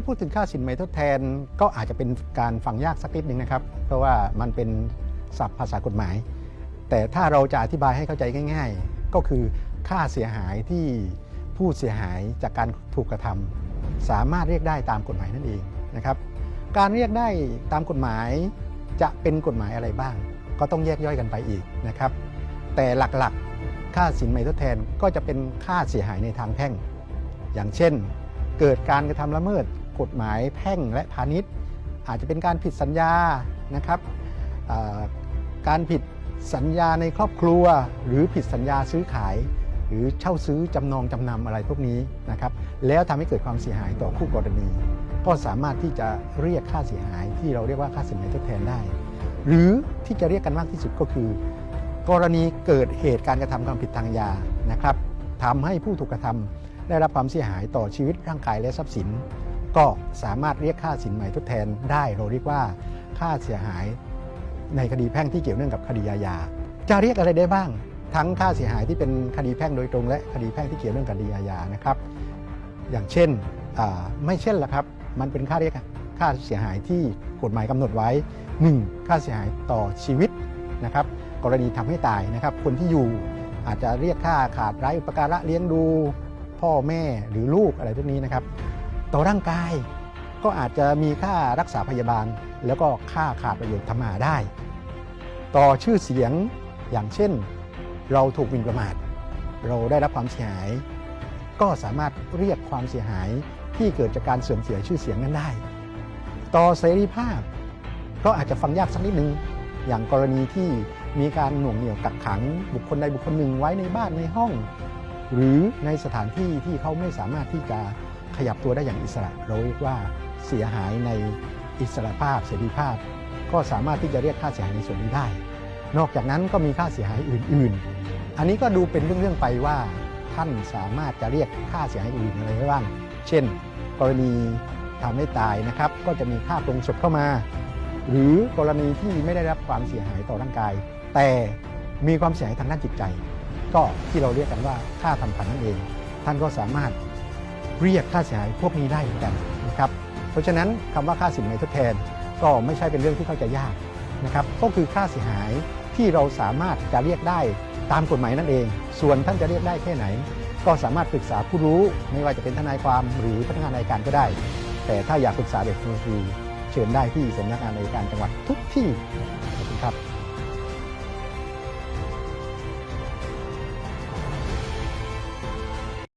าพูดถึงค่าสินไหมทดแทนก็อาจจะเป็นการฟังยากสักนิดหนึ่งนะครับ เพราะว่ามันเป็นศัพท์ภาษากฎหมาย แต่ถ้าเราจะอธิบายให้เข้าใจง่าย ๆ ก็คือค่าเสียหายที่ผู้เสียหายจากการถูกกระทำสามารถเรียกได้ตามกฎหมายนั่นเองนะครับ การเรียกได้ตามกฎหมายจะเป็นกฎหมายอะไรบ้าง ก็ต้องแยกย่อยกันไปอีกนะครับ แต่หลักๆค่าสินไหมทดแทนก็จะเป็นค่าเสียหายในทางแพ่ง อย่างเช่นเกิดการกระทำละเมิด กฎหมายแพ่งและพาณิชย์ อาจจะเป็นการผิดสัญญานะครับการผิดสัญญาในครอบครัว หรือผิดสัญญาซื้อขาย หรือเช่าซื้อจำนองจำนำอะไรพวกนี้นะครับแล้วทำให้เกิดความเสียหายต่อคู่กรณี ก็สามารถที่จะเรียกค่าเสียหายที่เราเรียกว่าค่าสินไหมทดแทนได้ หรือที่จะเรียกกันมากที่สุดก็คือ กรณีเกิดเหตุการกระทำความผิดทางยานะครับทำให้ผู้ถูกกระทำได้รับความเสียหายต่อชีวิตร่างกายและทรัพย์สิน ก็สามารถเรียกค่าสินไหม่ทดแทนได้เราเรียกว่าค่าเสียหายในคดีแพ่งที่เกี่ยวเนื่องกับคดีอาญาจะเรียกอะไรได้บ้าง ทั้งค่าเสียหายที่เป็นคดีแพ่งโดยตรง และคดีแพ่งที่เกี่ยวเนื่องกับคดีอาญานะครับ อย่างเช่นไม่เช่นละครับ มันเป็นค่าเรียกค่าเสียหายที่กฎหมายกำหนดไว้ 1. ค่าเสียหายต่อชีวิตนะครับ กรณีทำให้ตายนะครับ คนที่อยู่อาจจะเรียกค่าขาดไร้อุปการะเลี้ยงดู พ่อแม่หรือลูกอะไรพวกนี้นะครับ ต่อร่างกาย ก็อาจจะมีค่ารักษาพยาบาล แล้วก็ค่าขาดประโยชน์ทำมาได้ ต่อชื่อเสียงอย่างเช่น เราถูกหมิ่นประมาท เราได้รับความเสียหาย ก็สามารถเรียกความเสียหายที่เกิดจากการเสื่อมเสียชื่อเสียงนั้นได้ ต่อเสรีภาพก็อาจจะฟังยากสักนิดนึง อย่างกรณีที่มีการหน่วงเหนี่ยวกักขัง บุคคลใดบุคคลหนึ่งไว้ในบ้านในห้อง หรือในสถานที่ที่เขาไม่สามารถที่จะ ขยับตัวได้อย่างอิสระ เราเรียกว่าเสียหายในอิสระภาพ เสรีภาพ ก็สามารถที่จะเรียกค่าเสียหายในส่วนนี้ได้ นอกจากนั้นก็มีค่าเสียหายอื่น ๆ อันนี้ก็ดูเป็นเรื่องๆไปว่า ท่านสามารถจะเรียกค่าเสียหายอื่นอะไรได้บ้าง เช่น กรณีทำให้ตายนะครับ ก็จะมีค่าปรงศพเข้ามา หรือกรณีที่ไม่ได้รับความเสียหายต่อร่างกาย แต่มีความเสียหายทางด้านจิตใจ ก็ที่เราเรียกกันว่าค่าทำขวัญนั่นเอง ท่านก็สามารถ เรียกค่าเสียหายพวกนี้ได้เหมือนกันนะครับเพราะฉะนั้นคำว่าค่าสินไหมทดแทนก็ไม่ใช่เป็นเรื่องที่เข้าใจยากนะครับก็คือค่าเสียหายที่เราสามารถจะเรียกได้ตามกฎหมายนั่นเอง ส่วนท่านจะเรียกได้แค่ไหน ก็สามารถปรึกษาผู้รู้ไม่ว่าจะเป็นทนายความหรือพนักงานอัยการก็ได้ แต่ถ้าอยากปรึกษาเด็กฟรีเชิญได้ที่สำนักงานอัยการจังหวัดทุกที่ขอบคุณครับ